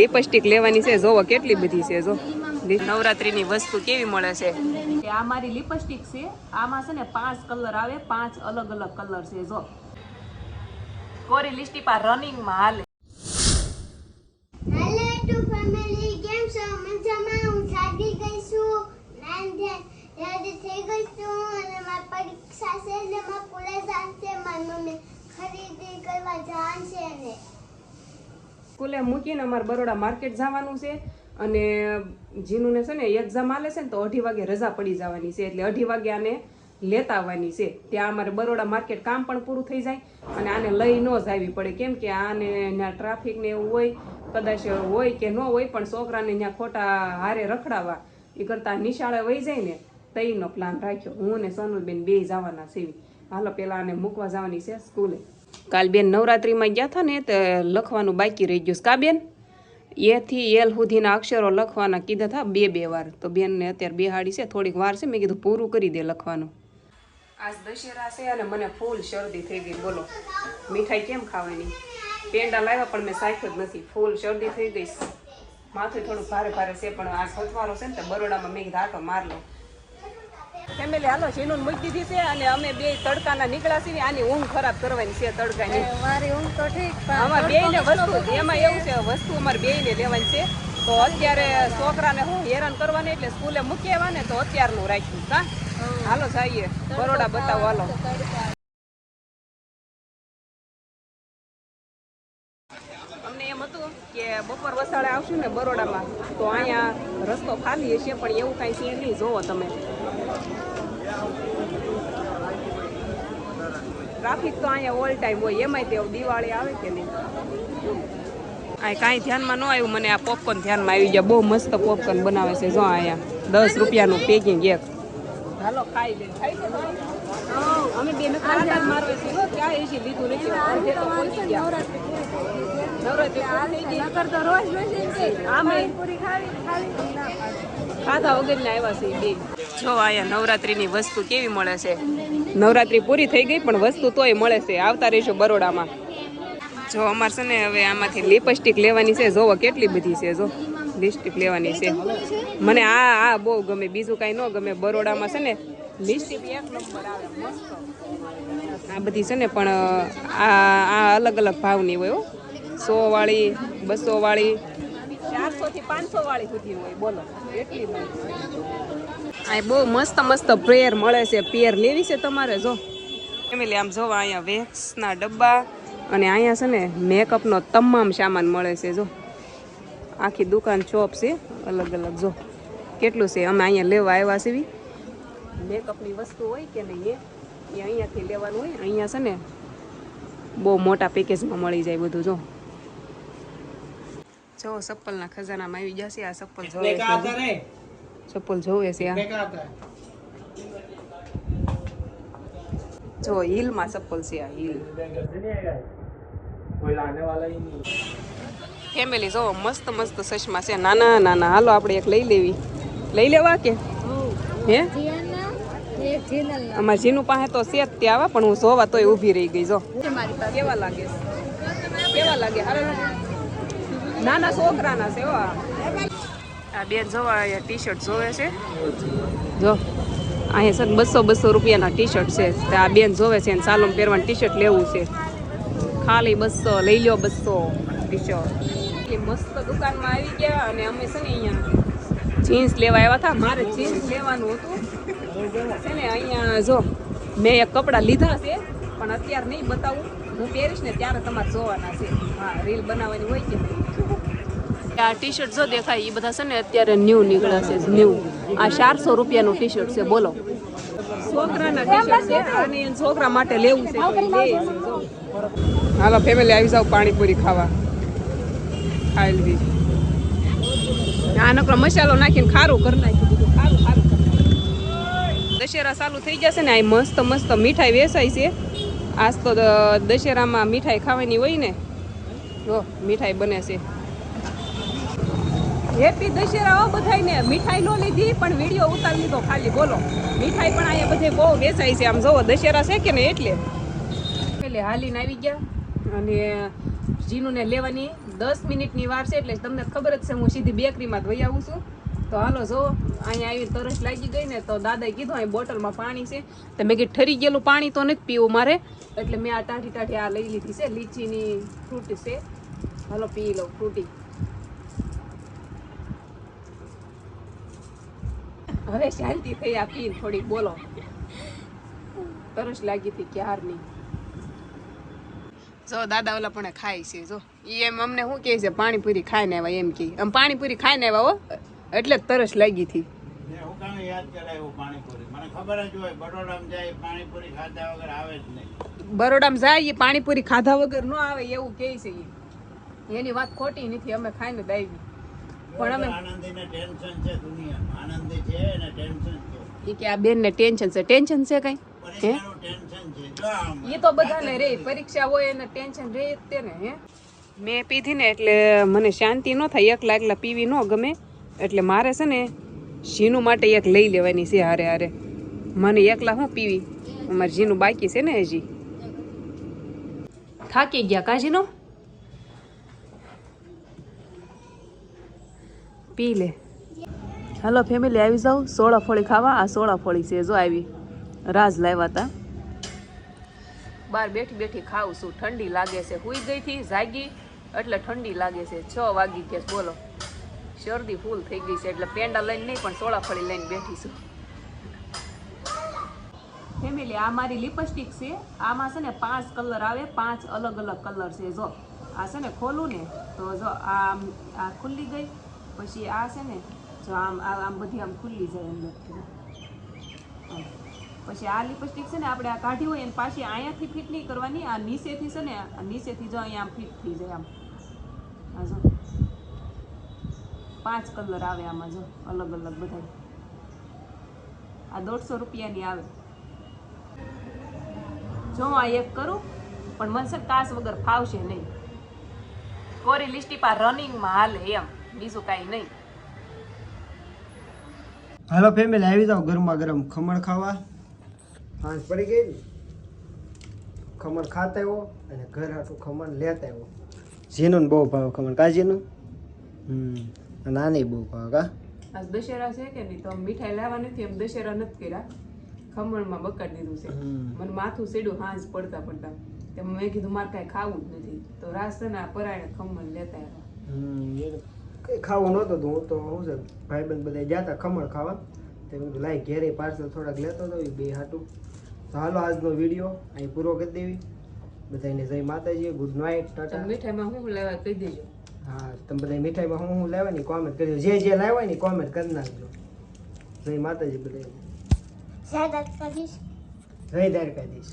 Lipstick લેવાની છે. જોવો કેટલી બધી છે જો. નવરાત્રીની વસ્તુ કેવી મળે છે? આ મારી લિપસ્ટિક છે. આમાં છે ને પાંચ કલર આવે પાંચ અલગ અલગ કલર છે જો. કોરી લિસ્ટી પા રનિંગમાં હાલે. હેલો ટુ ફેમિલી કેમ છો? મજામાં હું જાગી ગઈ છું. રેડી થઈ ગઈ છું અને મારી પરીક્ષા છે એટલે મારે કોલેજ આવશે મારી મમ્મી ખરીદી કરવા જવાનું છે ને. સ્કૂલે મૂકીને અમારે બરોડા માર્કેટ જવાનું છે અને જીનુને છે ને એક્ઝામ આલે છે ને તો અઢી વાગે રજા પડી જવાની છે એટલે અઢી વાગે આને લેતા આવવાની છે. ત્યાં અમારે બરોડા માર્કેટ કામ પણ પૂરું થઈ જાય અને આને લઈ ન જાવી પડે. કેમ કે આને ત્યાં ટ્રાફિક ને એવું હોય, કદાચ હોય કે ન હોય, પણ છોકરાને ત્યાં ખોટા હારે રખડાવા એ કરતાં નિશાળે વહી જાય ને તઈનો પ્લાન રાખ્યો. હું ને સોનુલબેન બે જવાના છે હાલો પહેલાં આને મૂકવા જવાની છે સ્કૂલે. કાલ બેન નવરાત્રીમાં ગયા હતા ને તે લખવાનું બાકી રહી ગયું. કા બેન? એથી એલ સુધીના અક્ષરો લખવાના કીધા હતા બે બે વાર. તો બેનને અત્યારે બેહાડી છે, થોડીક વાર છે, મેં કીધું પૂરું કરી દે લખવાનું. આજ દશેરા છે અને મને ફૂલ શરદી થઈ ગઈ, બોલો. મીઠાઈ કેમ ખાવાની? પેંડા લાવ્યા પણ મેં સાખ્યો જ નથી. ફૂલ શરદી થઈ ગઈ. માથું થોડું ભારે ભારે છે, પણ આ સથવારો છે ને તો બરોડામાં મેં કીધા આટો માર લો. ફેમિલી હાલો શીનું મૂકી દીધી છે અને અમે બે તડકાના નીકળ્યા છીએ આની ઊંઘ ખરાબ કરવાની છે તડકાની. મારી ઊંઘ તો ઠીક આમાં બે ને વસ્તુ એમાં એવું છે વસ્તુ અમારે બે ને લેવાની છે. તો અત્યારે છોકરાને હું હેરાન કરવાની એટલે સ્કૂલે મૂકી આવ્યા ને તો અત્યારનું રાખ્યું કા હાલો જઈએ. બરોડા બતાવો હાલો. અમને એમ હતું કે બપોર વસાડે આવશું ને બરોડામાં તો અહીંયા રસ્તો ખાલી હશે પણ એવું કાંઈ છે નહીં. જોવો તમે. ટ્રાફિક તો અહીંયા ઓલ ટાઈમ હોય. એમાંય તેવું દિવાળી આવે કે નહીં? આ કાંઈ ધ્યાનમાં ન આવ્યું. મને આ પોપકોર્ન ધ્યાનમાં આવી ગયા. બહુ મસ્ત પોપકોર્ન બનાવે છે. જો અહીંયા દસ રૂપિયાનું પેકિંગ એક. હાલો ખાઈ લે. ખાઈ લે ભાઈ? હા, અમે બે મારવે છે ક્યાં એસી લીધું નથી. ખાવી ખાવી. ના. ખાધા આવ્યા છે બે. જો અહીંયા નવરાત્રિની વસ્તુ કેવી મળે છે? નવરાત્રી પૂરી થઈ ગઈ, પણ વસ્તુ તોય મળે છે. આવતા રહીશું બરોડામાં. જો અમારે છે ને હવે આમાંથી લિપસ્ટિક લેવાની છે. જોવો કેટલી બધી છે, જો. લિપસ્ટિક લેવાની છે. મને આ આ બહુ ગમે. બીજું કાંઈ ન ગમે. બરોડામાં છે ને, લિપસ્ટિક એક નંબર આવે. આ બધી છે ને પણ આ આ અલગ અલગ ભાવની હોય, હો. સો વાળી, બસો વાળી. ચારસો થી પાંચસો વાળી સુધી હોય. બોલો, એટલી આ બહુ મસ્ત મસ્ત પ્રેયર મળે છે. પેર લેવી છે તમારે જો. ફેમિલી આમ જોવા અહીંયા વેક્સના ડબ્બા. અને અહીંયા છે ને મેકઅપનો તમામ સામાન મળે છે જો. આખી દુકાન ચોપ છે અલગ અલગ જો. કેટલું છે? અમે અહીંયા લેવા આવ્યા છીએ મેકઅપની વસ્તુ હોય કે નહીં એ અહીંયાથી લેવાનું હોય. અહીંયા છે ને બહુ મોટા પેકેજમાં મળી જાય બધું જો. જો ચપ્પલના ખજાનામાં આવી જશે આ ચપ્પલ જોવે ચપ્પલ જોવે છે જો હિલમાં ચપ્પલ છે આ હિલ. ફેમિલી જો મસ્ત મસ્ત ચશ્મા છે. નાના નાના. હાલો આપણે એક લઈ લેવી. લઈ લેવા કે? હે? અમારા જીનું પાસે તો છે ત્યાં આવા પણ હું જોવા તોય ઊભી રહી ગઈ જો. કેવા લાગે? કેવા લાગે? નાના છોકરાના છે આ બેન જોવા અહીંયા ટી શર્ટ જોવે છે. જો, અહીંયા સર બસો બસો રૂપિયાના ટી શર્ટ છે આ બેન જોવે છે અને સાલોમ પહેરવાનું ટી શર્ટ લેવું છે. ખાલી બસો, લઈ લો બસો ટી શર્ટ મસ્ત દુકાનમાં આવી ગયા અને અમે છે ને અહીંયા જીન્સ લેવા આવ્યા હતા. મારે જીન્સ લેવાનું હતું. છે ને અહીંયા જો, મેં એક કપડાં લીધા છે, પણ અત્યારે નહીં બતાવું. હું પહેરીશ ને ત્યારે તમારે જોવાના છે. હા રીલ બનાવવાની હોય કે નહીં. આ ટી શર્ટ જો દેખાય એ બધા છે ને અત્યારે ન્યૂ નીકળ્યા છે ન્યૂ આ ચારસો રૂપિયાનું ટી શર્ટ છે બોલો. છોકરાના ટી શર્ટ છે અને છોકરા માટે લેવું છે. હાલો ફેમિલી આવી જાવ પાણીપુરી ખાવા. ખાઈ લીધી. આ નકરો મસાલો નાખીને ખારું કરી નાખ્યું બધું. ખારું ખારું દશેરા ચાલુ થઈ જશે ને આ મસ્ત મસ્ત મીઠાઈ વેસાય છે. આજ તો દશેરામાં મીઠાઈ ખાવાની હોય ને જો મીઠાઈ બને છે. હેપી દશેરા હો બધાયને. મીઠાઈ નો લીધી, પણ વીડિયો ઉતારી લીધો ખાલી. બોલો. મીઠાઈ પણ અહીંયા બધે બહુ વેચાય છે. આમ જોવો, દશેરા છે કે ને એટલે? એટલે હાલીને આવી ગયા. અને જીનુને લેવાની દસ મિનિટની વાર છે એટલે તમને ખબર જ છે, હું સીધી બેકરીમાં વહી આવું છું. તો હાલો જો, અહીંયા આવી તરસ લાગી ગઈ ને તો દાદાએ કીધું, અહીં બોટલમાં પાણી છે. તો મેં કીધું, ઠરી ગયેલું પાણી તો નથી પીવું મારે. એટલે મેં આ ટાઢી ટાઢી આ લઈ લીધી છે. લીચીની ફ્રૂટ છે. હાલો પી લઉં ફ્રૂટી. હવે શાંતિ થઈ આ પીને થોડીક બોલો. તરસ લાગી હતી ક્યારની? જો દાદા ઓલા પણ ખાય છે જો. ઈ એમ અમને શું કહે છે પાણીપુરી ખાઈને આવ્યા એમ કે આમ પાણીપુરી ખાઈને આવ્યા હો એટલે જ તરસ લાગી હતી. બરોડામાં જાય પાણીપુરી ખાધા વગર આવે જ નહીં. બરોડામાં જાય ઈ પાણીપુરી ખાધા વગર ન આવે એવું કહે છે. એની વાત ખોટી નથી અમે ખાઈને દાવી પણ અમે આનંદીને ટેન્શન છે દુનિયામાં. આનંદી છે ને ટેન્શન છે. કે આ બેન ને ટેન્શન છે. ટેન્શન છે કઈ? હે? એ તો બધાને રે. પરીક્ષા હોય એને ટેન્શન રે જ તે હે? મેં પીધી ને એટલે મને શાંતિ ન થાય. એકલા એકલા પીવી ન ગમે. એટલે મારે છે ને ઝીનું માટે એક લઈ લેવાની છે હારે હારે. મને એકલા હું પીવી? અમારે ઝીનું બાકી છે ને હજી. થાકી ગયા કાજીનો પી લે. હાલો ફેમિલી આવી જાઓ. સોળા ફળી ખાવા. આ સોળા ફળી છે જો આવી. રાજ લાવ્યા હતા બહાર બેઠી બેઠી ખાઉં છું. ઠંડી લાગે છે. હુઈ ગઈ થી જાગી. એટલે ઠંડી લાગે છે. છ વાગી ગયા બોલો. શરદી ફૂલ થઈ ગઈ છે. એટલે પેંડા લઈને નહીં, પણ સોળા ફળી લઈને બેઠી છું. ફેમિલી, આ મારી લિપસ્ટિક છે. આમાં છે ને પાંચ કલર આવે. પાંચ અલગ અલગ કલર છે. જો, આ છે ને ખોલું ને, તો જો આ આ ખુલ્લી ગઈ. પછી આ છે ને, જો આમ આમ બધી આમ ખુલ્લી જાય અંદરથી. પછી આ લિપસ્ટિક છે ને આપણે આ કાઢી હોય એને પાછી અહીંયાથી ફિટ નહીં કરવાની, આ નીચેથી છે ને, આ નીચેથી જો અહીંયા આમ ફિટ થઈ જાય આમ. આ જો. પાંચ કલર આવે આમાં જો, અલગ અલગ બધા આ દોઢસો રૂપિયાની આવે. જો આ એક કરું, પણ મને કાસ વગર ફાવશે નહીં. કોરી લિસ્ટીપા રનિંગમાં હાલે એમ. બીજું કાંઈ નહીં. હાલો ફેમિલી આવી જાઓ ગરમા ગરમ ખમણ ખાવા. સાંજ પડી ગઈ. ને ખમણ ખાતા આવ્યો અને ઘર આટલું ખમણ લેતા આવ્યો જીનું બહુ ભાવ ખમણ. કાજીનું હમ નાની બહુ ભાવ કા? આજ દશેરા છે કે નહીં? તો મીઠાઈ લાવવા નથી એમ દશેરા નથી કર્યા. ખમણમાં બકાડી દીધું છે. મને માથું સેડું હાંજ પડતા પડતા. તે મેં કીધું મારે કાંઈ ખાવું જ નથી. તો રાસ આ ખમણ લેતા આવ્યા. નહોતો ખાવું નહોતું તો હું તો શું છે ભાઈબંધ બધા ગયા હતા ખમણ ખાવા. તે મેં લાઈ ઘેરે પાર્સલ થોડાક લેતો હતો એ બે હાટું. તો હાલો આજનો વીડિયો અહીં પૂરો કરી દેવી. બધાને જય માતાજી ગુડ નાઇટ ટાટા. મીઠાઈમાં હું લેવા કહી દેજો. હા તમે બધા મીઠાઈમાં હું હું લેવાની કોમેન્ટ કરજો જે જે લાવ્યા ની કોમેન્ટ કરી નાખજો. જય માતાજી બધા જય દ્વારકાધીશ. જય દ્વારકાધીશ.